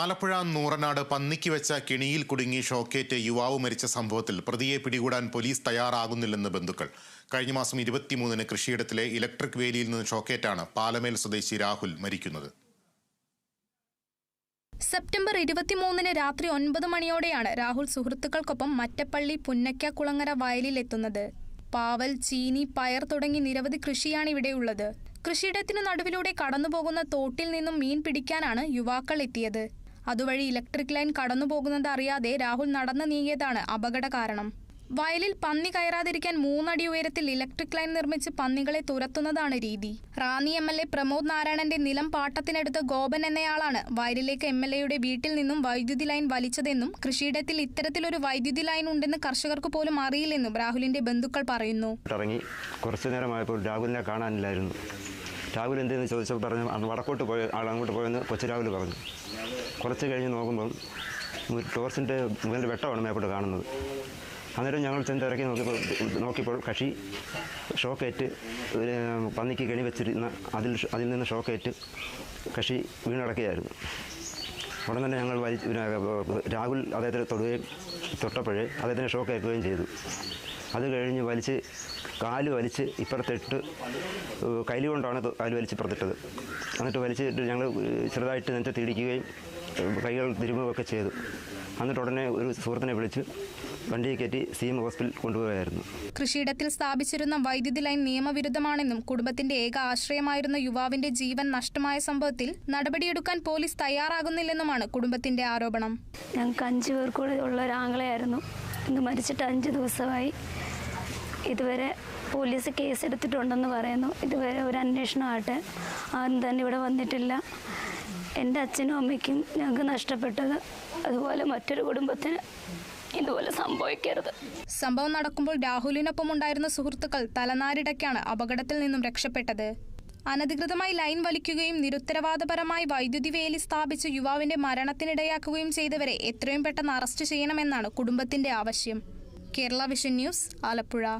ആലപ്പുഴ നൂറനാട് പന്നിക്ക് വെച്ച കിണിയിൽ കുടുങ്ങി ഷോക്കേറ്റ് യുവാവ് മരിച്ച സംഭവത്തിൽ പ്രതിയെ പിടികൂടാൻ പോലീസ് തയ്യാറാകുന്നില്ലെന്ന് ബന്ധുക്കൾ. കഴിഞ്ഞ മാസം ഇരുപത്തിമൂന്നിന് കൃഷിയിടത്തിലെ ഇലക്ട്രിക് വേലിയിൽ നിന്ന് ഷോക്കേറ്റാണ് പാലമേൽ സ്വദേശി രാഹുൽ മരിക്കുന്നത്. സെപ്റ്റംബർ ഇരുപത്തിമൂന്നിന് രാത്രി ഒൻപത് മണിയോടെയാണ് രാഹുൽ സുഹൃത്തുക്കൾക്കൊപ്പം മറ്റപ്പള്ളി പുന്നക്ക കുളങ്ങര വയലിലെത്തുന്നത്. പാവൽ ചീനി പയർ തുടങ്ങി നിരവധി കൃഷിയാണ് ഇവിടെയുള്ളത് കൃഷിയിടത്തിനു നടുവിലൂടെ കടന്നുപോകുന്ന തോട്ടിൽ നിന്നും മീൻ പിടിക്കാനാണ് യുവാക്കൾ എത്തിയത്. അതുവഴി ഇലക്ട്രിക് ലൈൻ കടന്നുപോകുന്നത് അറിയാതെ രാഹുൽ നടന്നു നീങ്ങിയതാണ് അപകട കാരണം. വയലിൽ പന്നി കയറാതിരിക്കാൻ മൂന്നടി ഉയരത്തിൽ ഇലക്ട്രിക് ലൈൻ നിർമ്മിച്ച് പന്നികളെ തുരത്തുന്നതാണ് രീതി. Ranni M L A Pramod നാരായണന്റെ നിലം പാട്ടത്തിനടുത്ത് ഗോപൻ എന്നയാളാണ്. വയലിലേക്ക് എം എൽ എയുടെ വീട്ടിൽ നിന്നും വൈദ്യുതി ലൈൻ വലിച്ചതെന്നും കൃഷിയിടത്തിൽ ഇത്തരത്തിലൊരു വൈദ്യുതി ലൈൻ ഉണ്ടെന്ന് കർഷകർക്ക് പോലും അറിയില്ലെന്നും രാഹുലിന്റെ ബന്ധുക്കൾ പറയുന്നു. രാഹുലിനെ കാണാനില്ലായിരുന്നു. രാഹുൽ എന്തെന്ന് ചോദിച്ചപ്പോൾ പറഞ്ഞു അന്ന് വടക്കോട്ട് പോയ ആൾ അങ്ങോട്ട് പോയെന്ന് കൊച്ചു രാഹുൽ പറഞ്ഞു. കുറച്ച് കഴിഞ്ഞ് നോക്കുമ്പം ടോർച്ചിന്റെ മുകളിൽ വെട്ടമാണ് മേപ്പോട്ട് കാണുന്നത്. അന്നേരം ഞങ്ങൾ ചെന്ന് ഇറക്കി നോക്കിയപ്പോൾ നോക്കിയപ്പോൾ കക്ഷി ഷോക്കേറ്റ് പന്നിക്ക് കെണി വെച്ചിരുന്ന അതിൽ അതിൽ നിന്ന് ഷോക്കേറ്റ് കക്ഷി വീണടക്കുകയായിരുന്നു. ഉടൻ തന്നെ ഞങ്ങൾ രാഹുൽ അദ്ദേഹത്തിന് തൊടുകയും തൊട്ടപ്പോഴേ അദ്ദേഹത്തിന് ഷോക്ക് ഏൽക്കുകയും ചെയ്തു. അത് കഴിഞ്ഞ് വലിച്ച് കാൽ വലിച്ച് ഇപ്പുറത്തിട്ട് കൈലി കൊണ്ടാണ് കാൽ വലിച്ച് ഇപ്പുറത്തിട്ടത്. എന്നിട്ട് വലിച്ചിട്ട് ഞങ്ങൾ ചെറുതായിട്ട് നെഞ്ചത്ത് ഇടിക്കുകയും കൈകൾ തിരുമുകയൊക്കെ ചെയ്തു. എന്നിട്ട് ഉടനെ ഒരു സുഹൃത്തിനെ വിളിച്ച് വണ്ടിയെ കയറ്റി സി എം ഹോസ്പിറ്റൽ കൊണ്ടുപോയായിരുന്നു. കൃഷിയിടത്തിൽ സ്ഥാപിച്ചിരുന്ന വൈദ്യുതി ലൈൻ നിയമവിരുദ്ധമാണെന്നും കുടുംബത്തിന്റെ ഏക ആശ്രയമായിരുന്ന യുവാവിന്റെ ജീവൻ നഷ്ടമായ സംഭവത്തിൽ നടപടിയെടുക്കാൻ പോലീസ് തയ്യാറാകുന്നില്ലെന്നുമാണ് കുടുംബത്തിന്റെ ആരോപണം. ഞങ്ങൾക്ക് അഞ്ച് പേർക്കൂടെ ഉള്ള ഒരാങ്ങളെയായിരുന്നു ഇന്ന് മരിച്ചിട്ട് അഞ്ച് ദിവസമായി. ഇതുവരെ പോലീസ് കേസ് എടുത്തിട്ടുണ്ടെന്ന് പറയുന്നു. ഇതുവരെ ഒരു അന്വേഷണമായിട്ട് ആരും തന്നെ ഇവിടെ വന്നിട്ടില്ല. എന്റെ അച്ഛനും അമ്മയ്ക്കും ഞങ്ങൾക്ക് നഷ്ടപ്പെട്ടത് അതുപോലെ മറ്റൊരു കുടുംബത്തിന് ഇതുപോലെ സംഭവിക്കരുത്. സംഭവം നടക്കുമ്പോൾ രാഹുലിനൊപ്പം ഉണ്ടായിരുന്ന സുഹൃത്തുക്കൾ തലനാരിടയ്ക്കാണ് അപകടത്തിൽ നിന്നും രക്ഷപ്പെട്ടത്. അനധികൃതമായി ലൈൻ വലിക്കുകയും നിരുത്തരവാദപരമായി വൈദ്യുതി വേലി സ്ഥാപിച്ച് യുവാവിന്റെ മരണത്തിനിടയാക്കുകയും ചെയ്തവരെ എത്രയും പെട്ടെന്ന് അറസ്റ്റ് ചെയ്യണമെന്നാണ് കുടുംബത്തിന്റെ ആവശ്യം. Kerala Vision News Alappuzha.